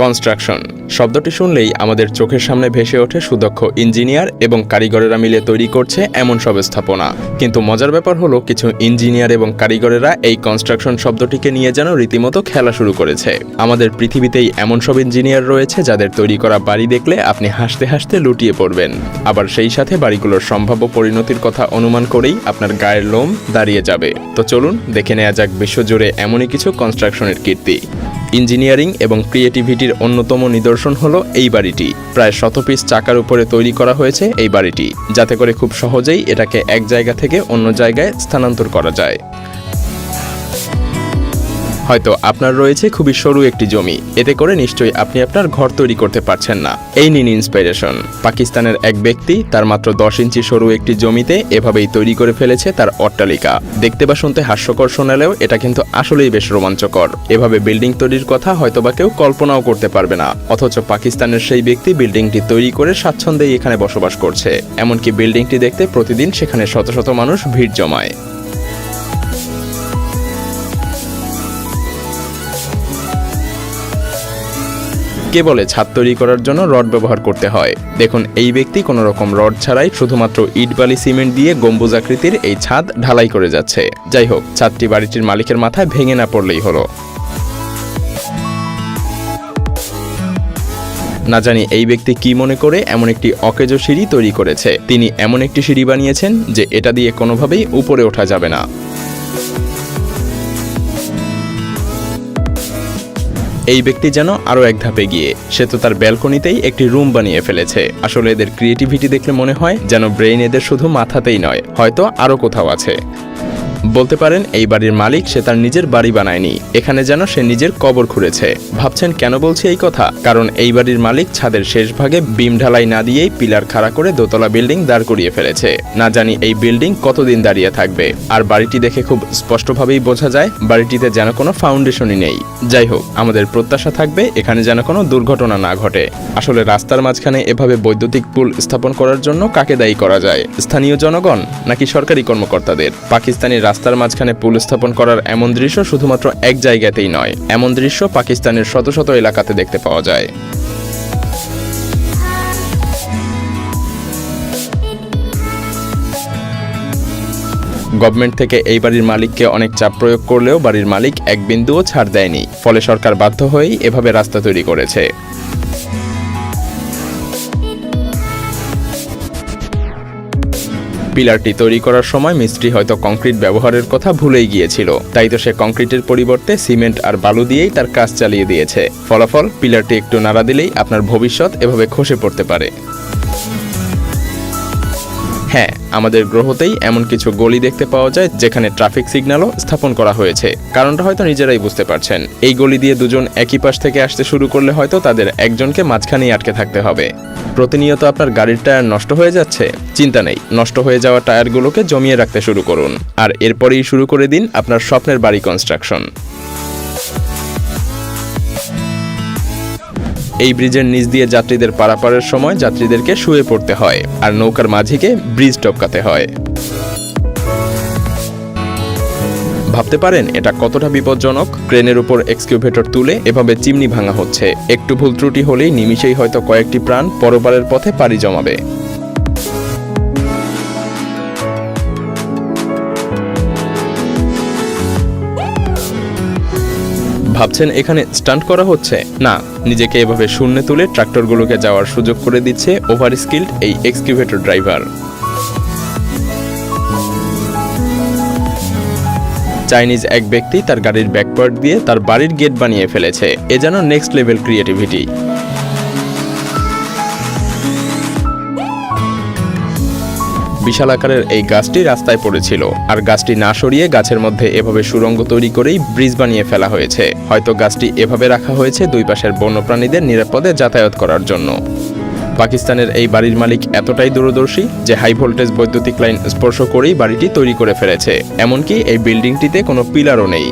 Construction. শব্দটি শুনলেই আমাদের চোখের সামনে ভেসে ওঠে সুদক্ষ ইঞ্জিনিয়ার এবং কারিগরেরা মিলে তৈরি করছে এমন সব স্থাপনা কিন্তু মজার ব্যাপার হলো কিছু ইঞ্জিনিয়ার এবং কারিগরেরা এই কনস্ট্রাকশন শব্দটিকে নিয়ে যেন রীতিমতো খেলা শুরু করেছে। আমাদের পৃথিবীতেই এমন সব ইঞ্জিনিয়ার রয়েছে যাদের তৈরি করা বাড়ি দেখলে আপনি হাসতে হাসতে লুটিয়ে পড়বেন। আবার সেই সাথে বাড়িগুলোর সম্ভাব্য পরিণতির কথা অনুমান করেই আপনার গায়ের লোম দাঁড়িয়ে যাবে। তো চলুন দেখে নেওয়া যাক বিশ্বজুড়ে এমনই কিছু কনস্ট্রাকশনের কীর্তি। ইঞ্জিনিয়ারিং এবং ক্রিয়েটিভিটির অন্যতম নিদর্শন হলো এই বাড়িটি। প্রায় শত পিস চাকার উপরে তৈরি করা হয়েছে এই বাড়িটি। যাতে করে খুব সহজেই এটাকে এক জায়গা থেকে অন্য জায়গায় স্থানান্তর করা যায়। হয়তো আপনার রয়েছে খুবই সরু একটি জমি। এতে করে নিশ্চয়ই আপনি আপনার ঘর তৈরি করতে পারছেন না। এই নিন ইন্সপিরেশন পাকিস্তানের এক ব্যক্তি তার মাত্র দশ ইঞ্চি সরু একটি জমিতে এভাবেই তৈরি করে ফেলেছে তার অট্টালিকা। দেখতে বা শুনতে হাস্যকর শোনালেও এটা কিন্তু আসলেই বেশ রোমাঞ্চকর। এভাবে বিল্ডিং তৈরির কথা হয়তোবা কেউ কল্পনাও করতে পারবে না। অথচ পাকিস্তানের সেই ব্যক্তি বিল্ডিংটি তৈরি করে স্বাচ্ছন্দ্যেই এখানে বসবাস করছে। এমনকি বিল্ডিংটি দেখতে প্রতিদিন সেখানে শত শত মানুষ ভিড় জমায়। কে বলে ছাদ তৈরি করার জন্য রড ব্যবহার করতে হয়। দেখুন, এই ব্যক্তি কোনো রকম রড ছাড়াই শুধুমাত্র ইট, বালি, সিমেন্ট দিয়ে গম্বুজ আকৃতির এই ছাদ ঢালাই করে যাচ্ছে। যাই হোক, ছাদটি বাড়িটির মালিকের মাথায় ভেঙে না পড়লেই হলো। না জানি এই ব্যক্তি কি মনে করে এমন একটি অকেজ সিঁড়ি তৈরি করেছে। তিনি এমন একটি সিঁড়ি বানিয়েছেন যে এটা দিয়ে কোনোভাবেই উপরে ওঠা যাবে না। এই ব্যক্তি যেন আরও এক ধাপে গিয়ে সে তো তার ব্যালকনিতেই একটি রুম বানিয়ে ফেলেছে। আসলে এদের ক্রিয়েটিভিটি দেখলে মনে হয় যেন ব্রেইন এদের শুধু মাথাতেই নয়, হয়তো আরও কোথাও আছে। বলতে পারেন, এই বাড়ির মালিক সে তার নিজের বাড়ি বানায়নি। এখানে যেন সে নিজের কবর খুঁড়েছে। ভাবছেন, কেন বলছি এই কথা? কারণ এই বাড়ির মালিক ছাদের শেষ ভাগে বিম ঢালাই না দিয়েই পিলার খাড়া করে দোতলা বিল্ডিং দাঁড় করিয়ে ফেলেছে। না জানি এই বিল্ডিং কতদিন দাঁড়িয়ে থাকবে। আর বাড়িটি দেখে খুব স্পষ্টভাবেই বোঝা যায়, বাড়িটিতে যেন কোনো ফাউন্ডেশনই নেই। যাই হোক, আমাদের প্রত্যাশা থাকবে, এখানে যেন কোনো দুর্ঘটনা না ঘটে। আসলে রাস্তার মাঝখানে এভাবে বৈদ্যুতিক পুল স্থাপন করার জন্য কাকে দায়ী করা যায়? স্থানীয় জনগণ নাকি সরকারি কর্মকর্তাদের? পাকিস্তানি রাস্তার মাঝখানে পুল স্থাপন করার এমন দৃশ্য শুধুমাত্র এক জায়গাতেই নয়, এমন দৃশ্য পাকিস্তানের শত শত এলাকাতে দেখতে পাওয়া যায়। গভর্নমেন্ট থেকে এই বাড়ির মালিককে অনেক চাপ প্রয়োগ করলেও বাড়ির মালিক এক বিন্দুও ছাড় দেয়নি, ফলে সরকার বাধ্য হয়েই এভাবে রাস্তা তৈরি করেছে। পিলারটি তৈরি করার সময় মিস্ত্রি হয়তো কংক্রিট ব্যবহারের কথা ভুলেই গিয়েছিল। তাই তো সে কংক্রিটের পরিবর্তে সিমেন্ট আর বালু দিয়েই তার কাজ চালিয়ে দিয়েছে। ফলাফল, পিলারটি একটু নাড়া দিলেই আপনার ভবিষ্যৎ এভাবে খসে পড়তে পারে। হ্যাঁ আমাদের গ্রহতেই এমন কিছু গলি দেখতে পাওয়া যায় যেখানে ট্রাফিক সিগন্যালও স্থাপন করা হয়েছে। কারণটা হয়তো নিজেরাই বুঝতে পারছেন। এই গলি দিয়ে দুজন একই পাশ থেকে আসতে শুরু করলে হয়তো তাদের একজনকে মাঝখানেই আটকে থাকতে হবে। প্রতিনিয়ত আপনার গাড়ির টায়ার নষ্ট হয়ে যাচ্ছে? চিন্তা নেই, নষ্ট হয়ে যাওয়া টায়ারগুলোকে জমিয়ে রাখতে শুরু করুন। আর এরপরেই শুরু করে দিন আপনার স্বপ্নের বাড়ি কনস্ট্রাকশন এই ব্রিজের নিচ দিয়ে যাত্রীদের পারাপারের সময় যাত্রীদেরকে শুয়ে পড়তে হয় আর নৌকার মাঝিকে ব্রিজ টপকাতে হয়। ভাবতে পারেন, এটা কতটা বিপজ্জনক? ক্রেনের উপর এক্সকিউভেটর তুলে এভাবে চিমনি ভাঙা হচ্ছে। একটু ভুল ত্রুটি হলেই নিমিষেই হয়তো কয়েকটি প্রাণ পরপারের পথে পাড়ি জমাবে। ভাবছেন এখানে স্টান্ট করা হচ্ছে? না, নিজেকে এভাবে শূন্য তুলে ট্রাক্টরগুলোকে যাওয়ার সুযোগ করে দিচ্ছে ওভার স্কিল্ড এই এক্সকিউভেটর ড্রাইভার। চাইনিজ এক ব্যক্তি তার গাড়ির ব্যাকপার্ট দিয়ে তার বাড়ির গেট বানিয়ে ফেলেছে। এ যেন নেক্সট লেভেল ক্রিয়েটিভিটি বিশাল আকারের এই গাছটি রাস্তায় পড়েছিল। আর গাছটি না সরিয়ে গাছের মধ্যে এভাবে সুরঙ্গ তৈরি করেই ব্রিজ বানিয়ে ফেলা হয়েছে। হয়তো গাছটি এভাবে রাখা হয়েছে দুই পাশের বন্যপ্রাণীদের নিরাপদে যাতায়াত করার জন্য। পাকিস্তানের এই বাড়ির মালিক এতটাই দূরদর্শী যে হাই ভোল্টেজ বৈদ্যুতিক লাইন স্পর্শ করেই বাড়িটি তৈরি করে ফেলেছে। এমনকি এই বিল্ডিংটিতে কোনো পিলারও নেই।